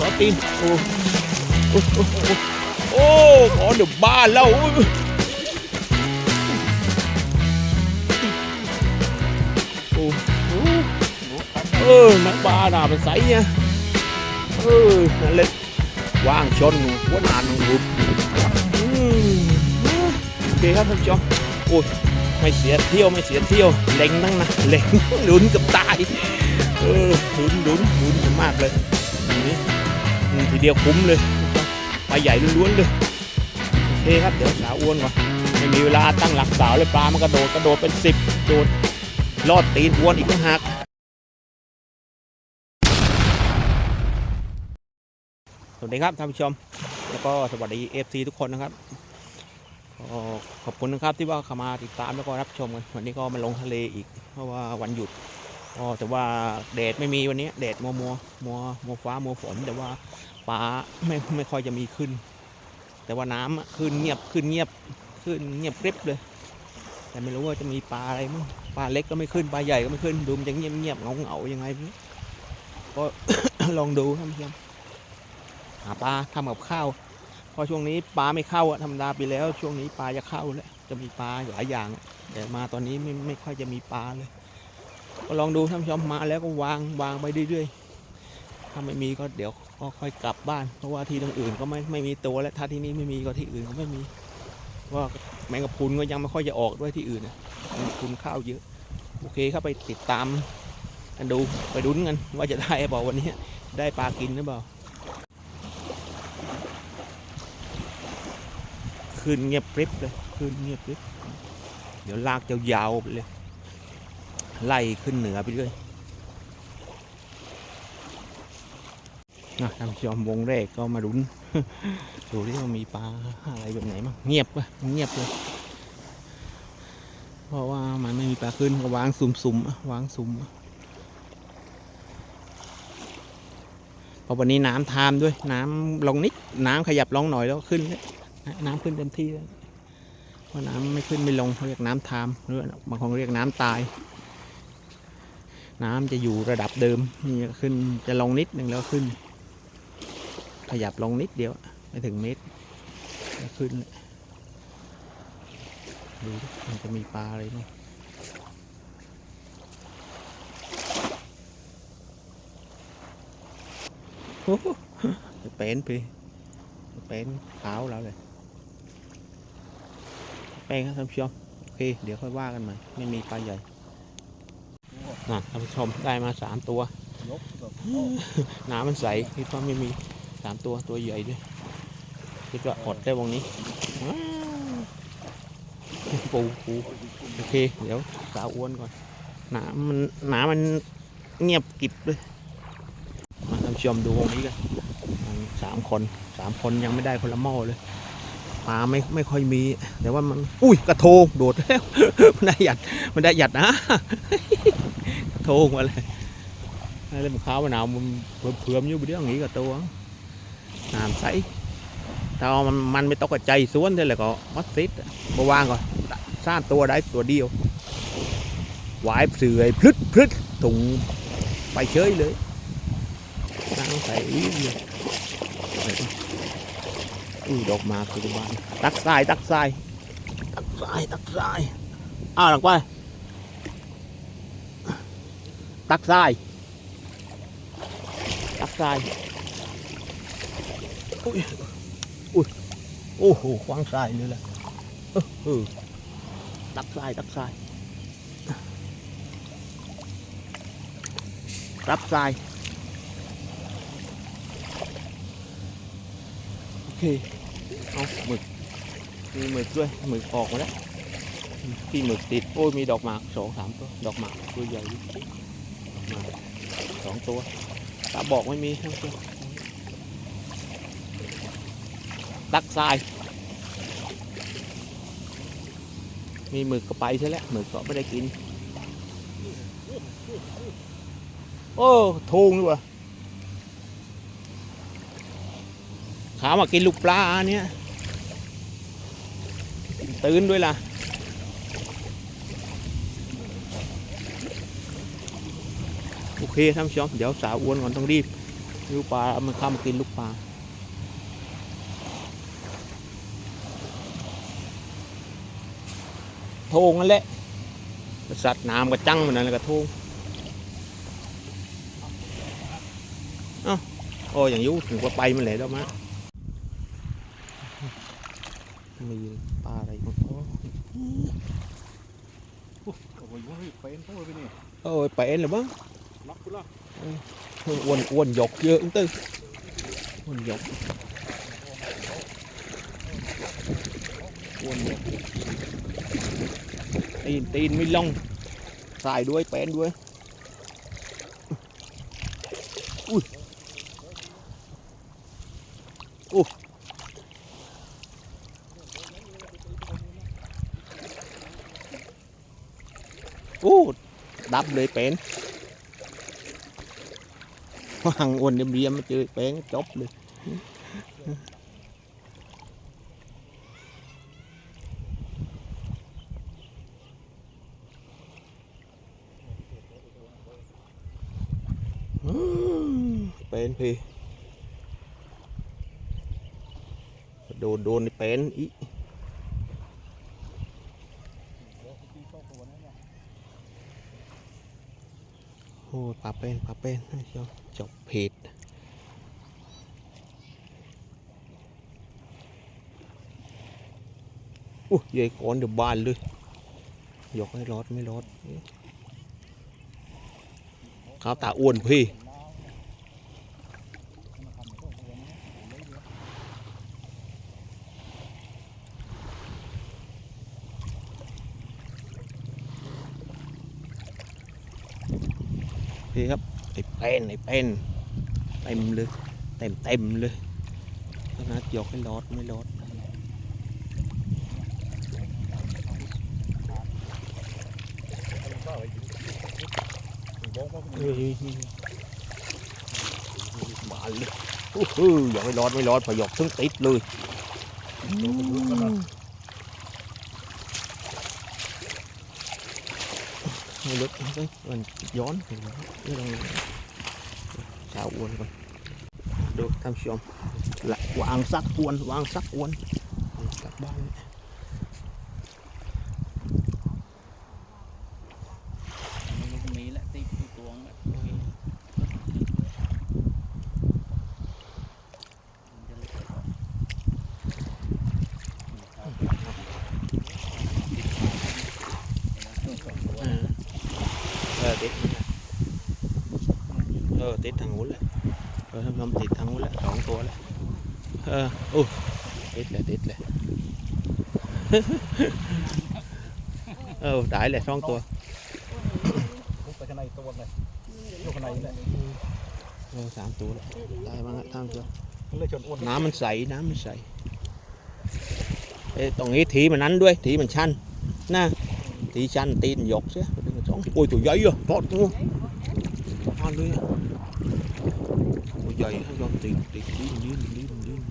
ล้อตีนโอ้โอ้โอ้โอ้โอ้ขอเดี๋ยวบ้านแล้วโอ้โอ้เออนักบ้าน่ะเป็นไสเนี่ยเออนั่นแหละว่างชนหัวนานของผมอืมโอเคครับท่านผู้ชมโอ้ยไม่เสียเที่ยวไม่เสียเที่ยวเล็งตั้งนะเล็งลุ้นเกับตายเออลุ้นลุ้นลุ้นกันมากเลยทีนี้อืม ทีเดียวคุ้มเลยปลาใหญ่ล้วนๆเลยโอเคครับเดี๋ยวสาวอ้วนก่อนไม่มีเวลาตั้งหลักสาวเลยปลามันกระโดดกระโดดเป็นสิบโดดลอดตีนอ้วนอีกต่างหากสวัสดีครับท่านผู้ชม แล้วก็สวัสดีเอฟซีทุกคนนะครับก็ขอบคุณนะครับที่ว่าเข้ามาติดตามแล้วก็รับชมกันวันนี้ก็มาลงทะเลอีก เพราะว่าวันหยุด ก็แต่ว่าแดดไม่มีวันนี้แดดมัวมัวมัวมัวฟ้ามัวฝน แต่ว่าปลาไม่ไม่ค่อยจะมีขึ้น แต่ว่าน้ำขึ้นเงียบขึ้นเงียบขึ้นเงียบกริบเลย แต่ไม่รู้ว่าจะมีปลาอะไรมั้งปลาเล็กก็ไม่ขึ้นปลาใหญ่ก็ไม่ขึ้นดูมันจะเงียบเงียบเงาเงายังไงไรก็ลองดูท่านผู้ชมหาปลาทำกับข้าวพอช่วงนี้ปลาไม่เข้าธรรมดาไปแล้ว ช่วงนี้ปลาจะเข้าแล้วจะมีปลาหลายอย่าง แต่มาตอนนี้ไม่ไม่ค่อยจะมีปลาเลย ก็ลองดูท่านผู้ชมมาแล้วก็วางวางไปเรื่อยๆถ้าไม่มีก็เดี๋ยวก็ค่อยกลับบ้าน เพราะว่าที่อื่นก็ไม่ไม่มีตัวแล้วถ้าที่นี่ไม่มีก็ที่อื่นก็ไม่มีว่าแมงกะพรุนก็ยังไม่ค่อยจะออกด้วยที่อื่นนะแมงกะพรุนข้าวเยอะ โอเคครับไปติดตามกันดูไปดุนกันว่าจะได้หรือเปล่าวันนี้ได้ปลากินหรือเปล่าขึ้นเงียบกริบเลยขึ้นเงียบกริบเดี๋ยวลากยาวๆไปเลย ไล่ขึ้นเหนือไปเรื่อยนะท่านผู้ชมวงแรกก็มาดุนดูที่ว่ามีปลาอะไรแบบไหนมั้งเงียบปะเงียบเลย เพราะว่ามันไม่มีปลาขึ้นก็วางสุ่มๆวางสุ่มพราะวันนี้น้ำทามด้วย น้ำลงนิดน้ำขยับลงหน่อยแล้วขึ้นแล้วน้ำขึ้นเต็มที่แล้วเพราะน้ำไม่ขึ้นไม่ลงเขาเรียกน้ำทามหรือบางคนเรียกน้ำตาย น้ำจะอยู่ระดับเดิมนี่ขึ้นจะลงนิดหนึ่งแล้วขึ้น ขยับลงนิดเดียวไม่ถึงเมตรแล้วขึ้นเลยดูมันจะมีปลาอะไรบ้างโอ้โหเป็นไปเป็นขาวแล้วเลยเป็นครับท่านผู้ชมโอเค เดี๋ยวค่อยว่ากันใหม่ไม่มีปลาใหญ่ นะท่านผู้ชมได้มาสามตัว น้ำมันใสคิดว่าไม่มีสามตัวตัวใหญ่ด้วยคิดว่าอดได้วงนี้ว้าวปูปูโอเค เดี๋ยวสาวอ้วนก่อนน้ำมันน้ำมันเงียบกริบเลยมาท่านผู้ชมดูวงนี้กันมันสามคนสามคนยังไม่ได้คนละหม้อเลยปลาไม่ไม่ค่อยมี แต่ว่ามัน อุ้ยกระโทงโดดแล้วมันได้หยัดมันได้หยัดนะ โทงมาเลยให้เล่มขาวมะนาวมันเพื่อมอยู่บนเรื่องนี้กับตัวน้ำใสถ้ามันมันไม่ตกกระใจสวนเท่าไหร่ก็มัดซิดมาวางก่อนสร้าง ตัวได้ตัวเดียวหวายเสือยพลึดพลึดถุงไปเฉยเลยนั่งใส่เลยอุ้ยดอกหมากคือบ้านตักทรายตักทรายตักทรายตักทรายอ้าวหลังไป ตักทราย ตักทรายอุ้ยอุ้ยโอ้โหควางทรายเลยแหละเออเออตักทราย ตักทราย รับทราย โอเค เอาหมึก มีหมึกด้วย หมึกออกมาแล้วพี่หมึกติด โอ้ย มีดอกหมากสองสามตัว ดอกหมากตัวใหญ่ดิ มา สองตัวตาบอกไม่มีทั้งตัวตักทราย มีหมึกก็ไปใช่แล้วหมึกก็ไม่ได้กิน โอ้ทูงดีกว่าขามากินลูกปลาเนี่ยตื่นด้วยล่ะ โอ เคท่านผู้ชมเดี๋ยวสาวอ้วนก่อนต้องรีบลูกปลาเอามันเข้ามากินลูกปลาโทงนั่นแหละสัตว์น้ำกระจังมันนั่นแหละกระโทงเอ้าโอ้อย่างยุถึงว่าไปมันแหละแล้วมะมีปลาอะไรบ้างโอ้ยเป็นโอ้ยไปนี่โอ้ยไปเอ็นหรือบ้าง อ้วนอ้วนหยกเยอะตึ้งอ้วนหยกอ้วนหยกตีนตีนไม่ลงสายด้วยเป็นด้วยอุ้ยอู้อู้ดับเลยเป็น วางอ้วนเรียมๆมาเจอแป้งจบเลยเป็นพี่โดนโดนเป็นอี ปลาเป็นปลาเป็นจบผิดอู้ใหญ่ก้อนเดือยบานเลยยกให้รอดไม่รอดข้าวตาอ้วนพี่ Phi ครับไอ้เป็นไอ้เป็นเต็มเลยเต็มเต็มเลยนาดยกให้รอดไม่รอดเฮ้ยบานเลยโอ้โหยกให้รอดไม่รอดพอยกถึงติดเลย ไม่ลึกไม่มันย้อนไม่ต้องชาวอ้วนก่อนดูท่านผู้ชมละวางซักอวนวางซักอวนกลับบ้าน มันมีแหละตีตัวตวงแหละมันจะเล็กกว่า เออเออติดเออ ติดทางนู้นแหละเออท่านผู้ชมติดทางนู้นแหละสองตัวแล้วเออโอ้ติดเลยติดเลยเออได้เลยสองตัวลุกไปข้างในตัวเลยอยู่ข้างในนี่แหละเออสามตัวแล้วได้บ้างอะท่านผู้ชมมันเลยชนอ้วนน้ำมันใสน้ำมันใสเอ้ยตรงนี้ทีมันนั้นด้วยทีมันชันน่ะทีชันตีนหยกเสียดึงสองโอ้ยตัวใหญ่อะทอดตัว ทอดเลยอะตัวใหญ่ให้ยอมตีนตีนดิ้นดิ้นดิ้น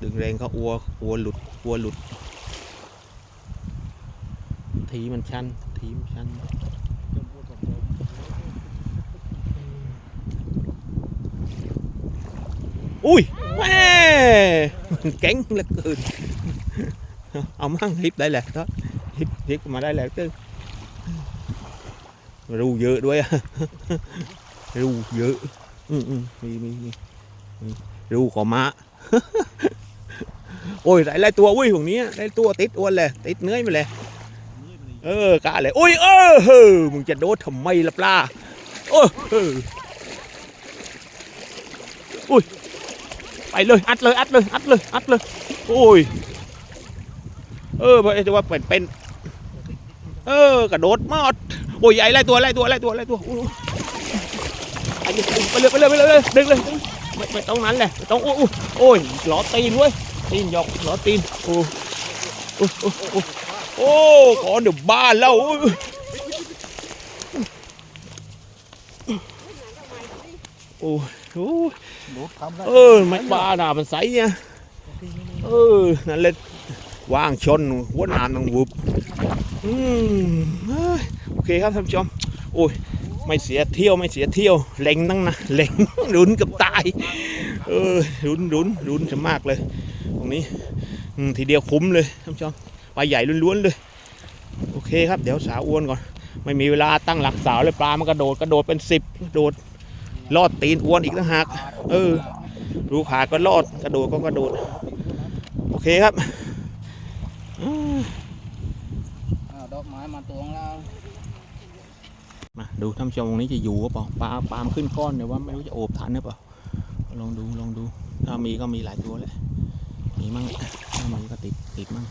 ดึงแรงเขาอัวอัวหลุดอัวหลุด ทีมันชันทีมันชันอุ้ยแม่เก่งเหลือเกินเอามั่งฮิปได้แหละก็ฮิปฮิปมาได้แหละตึ้งรูเยอะด้วยอะรูเยอะ อืมอืมมีมีมีมีรูของม้า โอ้ยได้หลายตัวอุ้ยพวกนี้ได้ตัวติดอ้วนเลยติดเนื้อมาเลยเออกะเลยอุ้ยเออเฮ้อมึงจะโดดทำไมล่ะปลาโอ้เอออุ้ยไปเลยอัดเลยอัดเลยอัดเลยอัดเลยโอ้ยเออเพราะจะว่าเป็นเป็นเออกระโดดมอดโอ้ยใหญ่ไล่ตัวไล่ตัวไล่ตัวไล่ตัวโอ้ยไปเลยไปเลยไปเลยไปเลยดึงเลยไม่ไม่ต้องนั้นแหละไม่ต้องโอ้ยโอ้ยล้อตีนเว้ย ตีนหยอกล้อตีนโอ้โอ้โอ้โอ้โอ้ขอเดี๋ยวบ้านแล้วโอ้โอ้ยโอ้ยหนูทำได้เออไม่บ้าน่ะมันใสเนี่ยเออนั่นเลยว่างชนหัวหนานต้องวุบอืมเอ้ยโอเคครับท่านผู้ชมโอ้ยไม่เสียเที่ยวไม่เสียเที่ยวเล็งตั้งนะเล็งลุ้นกับตายเออลุ้นลุ้นลุ้นจะมากเลย ตรงนี้อืมทีเดียวคุ้มเลยท่านผู้ชมปลาใหญ่ล้วนๆเลย โอเคครับเดี๋ยวสาวอ้วนก่อน ไม่มีเวลาตั้งหลักสาวเลยปลามันกระโดดกระโดดเป็นสิบกระโดดลอดตีนอ้วนอีกต่างหากเออรูขาก็ลอดกระโดดก็กระโดด โอเคครับอ่าอ่าดอกไม้มาตวงแล้วมาดูท่านผู้ชมตรงนี้จะอยู่ก็เปล่าปลาปลามันขึ้นก้อนเดี๋ยวว่าไม่รู้จะโอบทันหรือเปล่าลองดูลองดูถ้ามีก็มีหลายตัวแหละ มีมั่งถ้ามีก็ติดติดมั่ง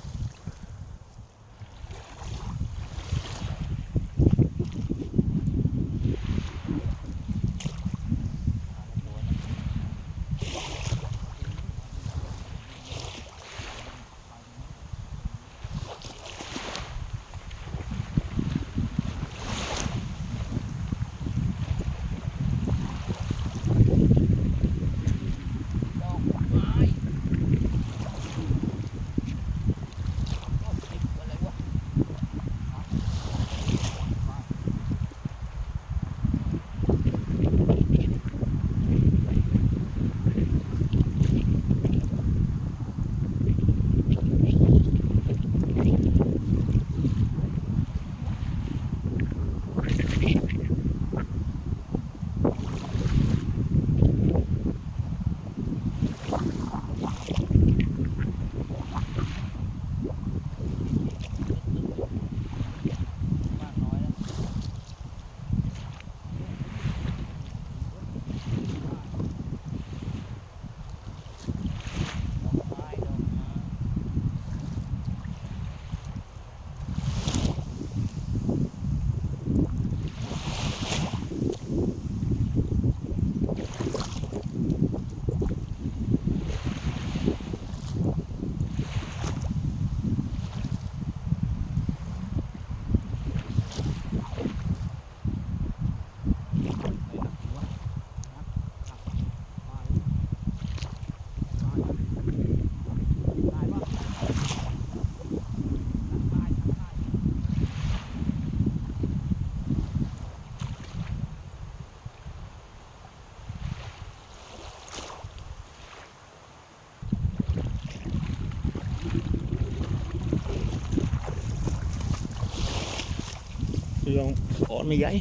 ลองอ่อนไม่ใหญ่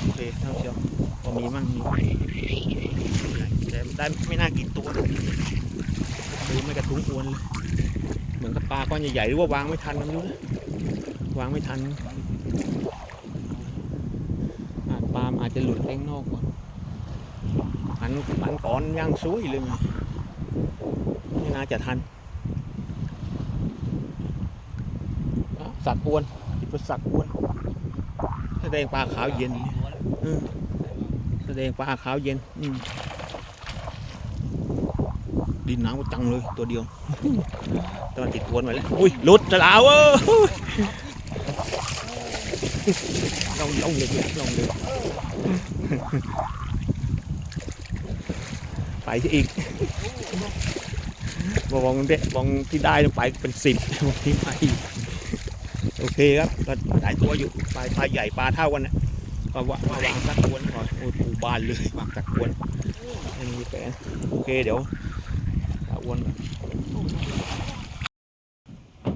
โอเคท่านผู้ชมพอมีมั่งมีแต่ได้ไม่น่ากินตัวดูไม่กระทุ้งอวนเลยเหมือนกับปลาก้อนใหญ่ๆหรือว่าวางไม่ทันมันรู้นะวางไม่ทันอาจปลาอาจจะหลุดเองนอกก่อนมันมันก่อนย่างซุยเลยไม่น่าจะทันอะ สัตว์อ้วนคิดว่าสัตว์อ้วนแสดงปลาขาวเย็นแสดงปลาขาวเย็นดินหนาวจังเลยตัวเดียวตอนติดอวนไว้แล้วอุ้ยลุดจะลาวเว้ยลองลองเลยลองเลยไปซะอีกบองเด็บองที่ได้ไปเป็นสิบบองที่ไป โอเคครับก็หลายตัวอยู่ปลาปลาใหญ่ปลาเท่ากันนะก็ว่าวางสักวนก่อนโอ้ยปูบานเลยวางสักวนไม่มีแผนโอเคเดี๋ยวปลาอ้วน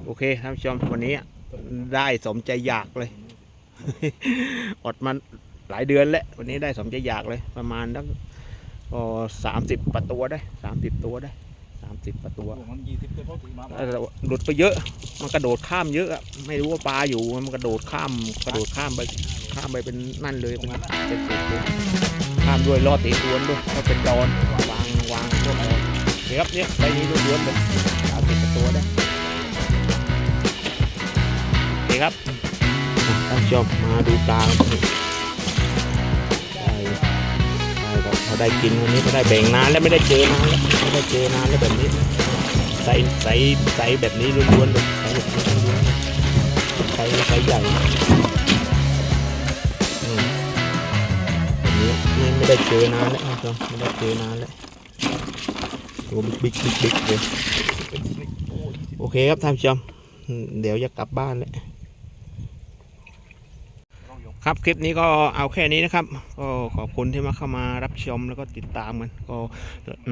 โอเคท่านผู้ชมวันนี้ได้สมใจอยากเลย อดมันหลายเดือนแล้ววันนี้ได้สมใจอยากเลย ประมาณตั้งสามสิบประตัวได้สามสิบตัวได้ สามสิบประตัวมันยี่สิบตัวเท่าที่มาแต่หลุดไปเยอะ มันกระโดดข้ามเยอะอะไม่รู้ว่าปลาอยู่มันกระโดดข้ามกระโดดข้ามไปข้ามไปเป็นนั่นเลยเป็นเป็นเศษเลยข้ามด้วยลอดตีอวนด้วยก็เป็นดอนวางวางพวกดอนเดี๋ยวครับเนี่ยใบนี้ล้วนๆเลยสามสิบประตัวได้โอเคครับท่านผู้ชมมาดูปลา ได้ครับพอได้กินวันนี้ก็ได้แบ่งนานแล้วไม่ได้เจอนานแล้วไม่ได้เจอนานแล้วแบบนี้ไซส์ไซส์ไซส์แบบนี้ล้วนๆเลยไซส์แบบนี้ล้วนๆไซส์ไซส์ใหญ่อืมอันนี้ไม่ไม่ได้เจอนานแล้วครับไม่ได้เจอนานแล้วตัวบิ๊กบิ๊กบิ๊กบิ๊กเลยโอเคครับท่านผู้ชมเดี๋ยวจะกลับบ้านแล้ว ครับคลิปนี้ก็เอาแค่นี้นะครับ ก็ขอบคุณที่มาเข้ามารับชมแล้วก็ติดตามกันก็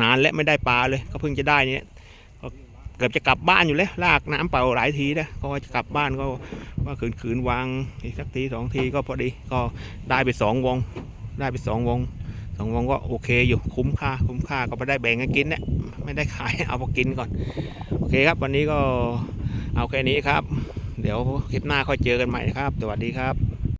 นานและไม่ได้ปลาเลย ก็เพิ่งจะได้เนี่ยก็เกือบจะกลับบ้านอยู่แล้วลากน้ำเปล่าหลายทีนะก็จะกลับบ้านก็ว่าขืนขืนๆวางอีกสักทีสองทีก็พอดีก็ได้ไปสองวง ได้ไปสองวงสองวงก็โอเคอยู่คุ้มค่าคุ้มค่าก็ไม่ได้แบ่งกันกินเนี่ยไม่ได้ขายเอาพอกินก่อนโอเคครับ วันนี้ก็เอาแค่นี้ครับ เดี๋ยวคลิปหน้าค่อยเจอกันใหม่นะครับ สวัสดีครับ